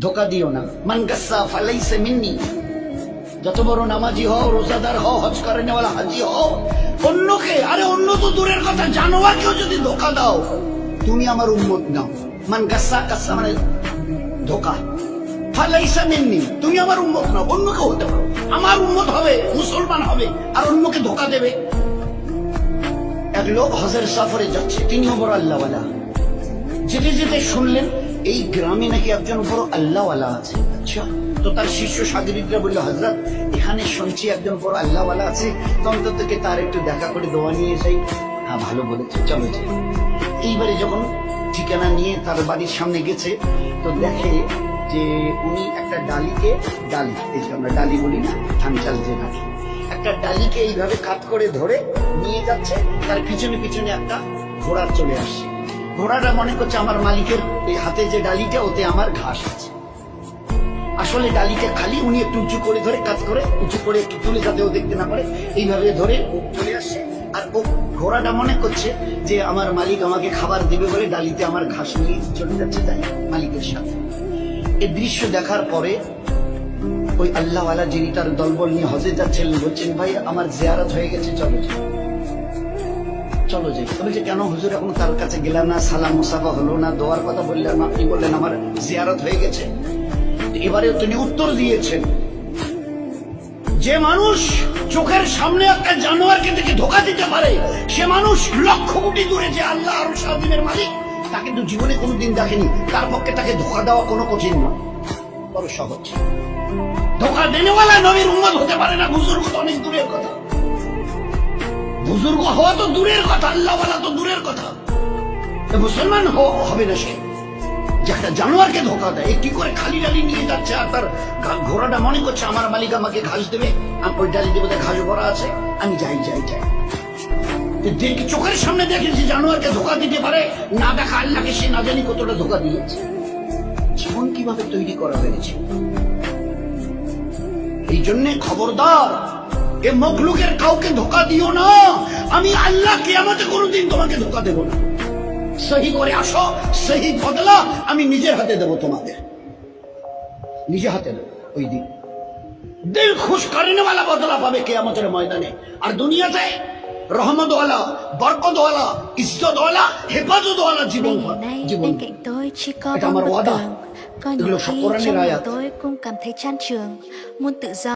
ধোকা দিও না। মান গাসা ফালাইসে মিন্নি। যত বড় নামাজি হও, রোজাদার হও, হজ করে নেওয়ালা হাজি হও, অন্যকে, আরে অন্য তো দূরের কথা, জানোয়ারকেও যদি ধোকা দাও, তুমি আমার উন্মত নাও। মান গাসা মানে ধোকা। ফালাইসা মিন্নি, তুমি আমার উন্মত নাও, অন্যকে হতে পারো। আমার উন্মত হবে, মুসলমান হবে, আর অন্যকে ধোকা দেবে। এক লোক হজের সফরে যাচ্ছে, তিনিও বড় আল্লাহওয়ালা। যেতে যেতে শুনলেন, এই গ্রামে নাকি একজন বড় আল্লাহওয়ালা আছে। আচ্ছা তো তার শিষ্য সাগরিকরা বলল হজরত এখানে শুনছি একজন বড় আল্লাহওয়ালা আছে। তো থেকে তার একটু দেখা করে দোয়া নিয়ে যাই। হ্যাঁ ভালো বলেছে, চলো যাই। এইবারে যখন ঠিকানা নিয়ে তার বাড়ির সামনে গেছে, তো দেখে যে উনি একটা ডালিকে ডালি, এই যে আমরা ডালি বলি না, ধান চাল যে ডালি, একটা ডালিকে এইভাবে কাত করে ধরে নিয়ে যাচ্ছে। তার পিছনে পিছনে একটা ঘোড়া চলে আসছে। ঘোড়াটা মনে করছে আমার মালিকের এই হাতে যে ডালিটা, ওতে আমার ঘাস আছে। আসলে ডালিটা খালি উনি একটু উঁচু করে ধরে কাজ করে, উঁচু করে একটু তুলে যাতে ও দেখতে না পারে, এইভাবে ধরে চলে আসছে। আর ও ঘোড়াটা মনে করছে যে আমার মালিক আমাকে খাবার দেবে বলে ডালিতে আমার ঘাস নিয়ে চলে যাচ্ছে তাই মালিকের সাথে। এই দৃশ্য দেখার পরে ওই আল্লাহওয়ালা যিনি তার দলবল নিয়ে হজে যাচ্ছেন বলছেন, ভাই, আমার জিয়ারত হয়ে গেছে চলো। চলো যে কেন হুজুর এখন তার কাছে গেলাম না, সালাম মুসাফা হলো না, দোয়ার কথা বললাম আপনি বললেন আমার? জিয়ারত হয়ে গেছে। এবারে তিনি উত্তর দিয়েছেন। যে মানুষ চোখের সামনে একটা জানোয়ারকে দেখে ধোকা দিতে পারে, সে মানুষ লক্ষ কোটি দূরে যে আল্লাহ আর সাদিমের মালিক, তা কিন্তু জীবনে কোনোদিন দেখেনি। তার পক্ষে তাকে ধোকা দেওয়া কোনো কঠিন নয়। বড় সহজ। ধোকা দেনেওয়ালা নবীর উম্মত হতে পারে না, বুজুর্গ অনেক দূরের কথা। বুজুর্গ হওয়া তো দূরের কথা আল্লাহওয়ালা তো দূরের কথা। মুসলমান হবে না সে। যে একটা জানোয়ারকে ধোকা দেয়, এ কি করে খালি ডালি নিয়ে যাচ্ছে? আর তার ঘোড়াটা মনে করছে, আমার মালিক আমাকে ঘাস দেবে, আমি ওই ডালি দেবো ঘাস ভরা আছে, আমি যাই যাই যাই। দেখি, চোখের সামনে দেখেছি জানোয়ারকে ধোকা দিতে পারে, না দেখা আল্লাহকে, সে না জানি কতটা ধোকা দিয়েছে। জীবন কীভাবে তৈরি করা হয়েছে? এই জন্য খবরদার, এ মখলুকের কাউকে ধোকা দিও না। আল্লাহ কেয়ামতে কোনোদিন তোমাকে ধোকা দেব না। সহি করে আসো সহি বদলা আমি নিজের হাতে দেব তোমাদের। নিজে হাতে দেব ওই দিন। দিল খুশ করেনেওয়ালা বদলা পাবে কেয়ামতের ময়দানে। আর দুনিয়াতে রহমতওয়ালা বরকতওয়ালা ইজ্জতওয়ালা হেফাজতওয়ালা জীবন জীবন ra trong này lòng à? tôi cũng cảm thấy chán trường. Muốn tự do